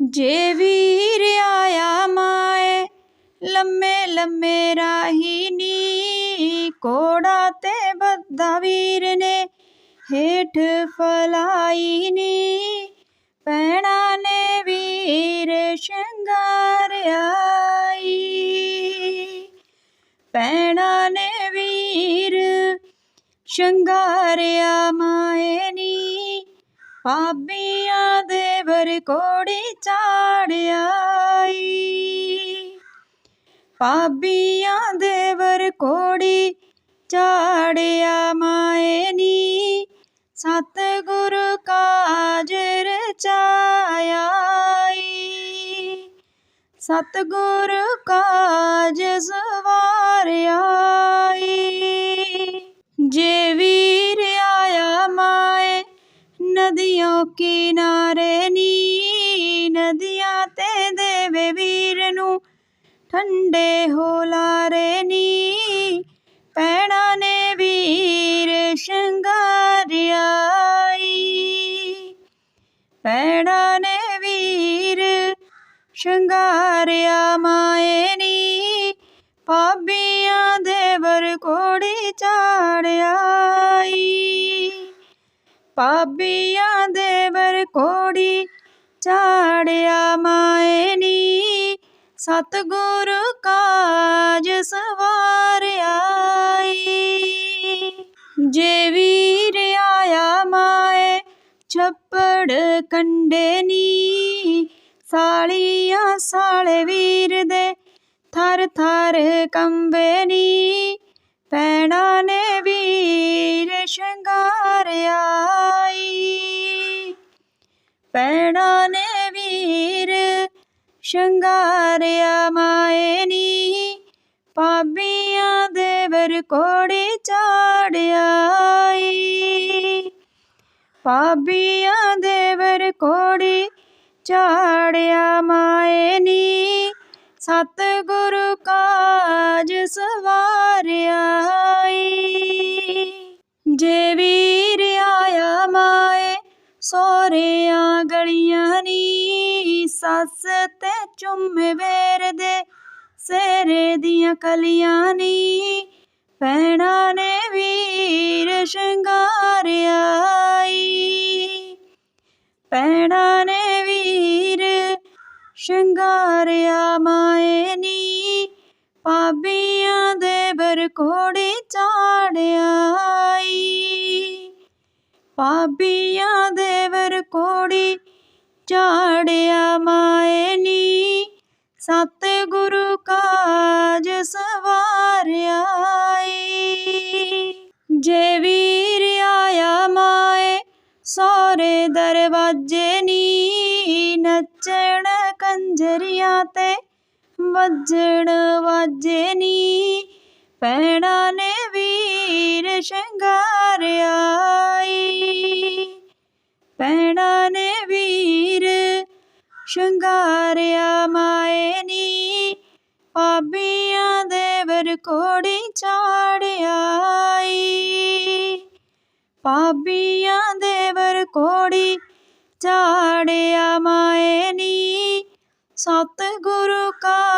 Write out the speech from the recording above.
ਜੇ ਵੀਰ ਆਇਆ ਮਾਏ, ਲੰਮੇ ਲੰਮੇ ਰਾਹੀ ਨੀ ਕੋੜਾ ਤੇ ਬੱਦਾ ਵੀਰ ਨੇ ਹੇਠ ਫਲਾਈ ਨੀ ਪੈਣਾ ਨੇ ਵੀਰ ਸ਼ਿੰਗਾਰ ਆਈ। ਪੈਣਾ ਨੇ ਵੀਰ ਸ਼ੰਗਾਰਿਆ ਮਾਏ ਨੀ ਪਾਬੀਆਂ ਦੇ ਵਰ ਕੋੜੀ ਚਾੜਿਆਈ ਪਾਬੀਆਂ ਦੇਵਰ ਕੋੜੀ ਚਾੜਿਆ ਮਾਏ ਨੀ। ਸਤਿਗੁਰੂ ਕਾਜ ਰਚਾਈ ਸਤਿਗੁਰੂ ਕਾਜ ਸਵਾਰਿਆਈ। ਜੇ ਵੀਰ ਆਇਆ ਮਾਏ ਨदियों ਕਿਨਾਰੇ ਠੰਡੇ ਹੋ ਲਾਰੇ ਨੀ। ਪੈਣਾ ਨੇ ਵੀਰ ਸ਼ਿੰਗਾਰਿਆਈ ਪੈਣਾ ਨੇ ਵੀਰ ਸ਼ਿੰਗਾਰਿਆ ਮਾਏ ਨੀ। ਪਾਬੀਆਂ ਦੇ ਵਰ ਕੋੜੀ ਚਾੜਿਆਈ ਪਾਬੀਆਂ ਦੇ ਵਰ ਕੋੜੀ ਚਾੜਿਆ ਮਾਏ ਨੀ। ਸਤਿਗੁਰੂ ਕਾਜ ਸਵਾਰਿਆਈ ਜੇ ਵੀਰ ਆਇਆ ਮਾਏ, ਛੱਪੜ ਕੰਡੇ ਨੀ। ਸਾਲੀਆਂ ਸਾਲੇ ਵੀਰ ਦੇ ਥਰ ਥਰ ਕੰਬੇ ਨੀ। ਪੈਣਾ ਨੇ ਵੀਰ ਸ਼ਿੰਗਾਰਿਆਈ ਪੈਣਾ ਨੇ ਸ਼ਿੰਗਾਰਿਆ ਮਾਏ ਨੀ। ਪਾਬੀਆਂ ਦੇ ਵਰ ਕੋੜੀ ਚਾੜਿਆਈ ਪਾਬੀਆਂ ਦੇ ਵਰ ਕੋੜੀ ਚਾੜਿਆ ਮਾਏ ਨੀ। ਸਤਿਗੁਰੂ ਕਾਜ ਸਵਾਰਿਆਈ ਜੇ ਵੀਰ ਆਇਆ ਮਾਏ, ਸੋਹਰਿਆਂ ਗਲੀਆਂ ਨੀ ਸੱਸ ਤੇ ਚੁੰਮੇ ਵੇਰ ਦੇ ਸੇਰੇ ਦੀਆਂ ਕਲੀਆਂ ਨੀ। ਭੈਣਾਂ ਨੇ ਵੀਰ ਸ਼ਿੰਗਾਰਿਆਈ। ਭੈਣਾਂ ਨੇ ਵੀਰ ਸ਼ਿੰਗਾਰਿਆ ਮਾਏ ਨੀ। ਪਾਬੀਆਂ ਦੇ ਬਰ ਚਾੜਿਆਈ। ਪਾਬੀਆਂ ਦੇ ਵਰ ਕੋੜੀ ਚਾੜਿਆ ਮਾਏ ਨੀ। ਸਤਿਗੁਰੂ ਕਾਜ ਸਵਾਰਿਆਈ। ਜੇ ਵੀਰ ਆਇਆ ਮਾਏ ਸੋਰੇ ਦਰਵਾਜੇ ਨੀ। ਨੱਚਣ ਕੰਜਰੀਆਂ ਤੇ ਵੱਜਣ ਵਾਜੇ ਨੀ। ਪੈਣਾ ਨੇ ਵੀਰ ਸ਼ਿੰਗਾਰਿਆ ਪਾਬੀਆਂ ਦੇ ਵਰ ਕੋੜੀ ਚਾੜਿਆਈ ਪਾਬੀਆਂ ਦੇ ਵਰ ਕੋੜੀ ਚਾੜਿਆ ਮਾਏ ਨੀ। ਸਤਿਗੁਰੂ ਕਾਜ ਸਵਾਰਿਆਈ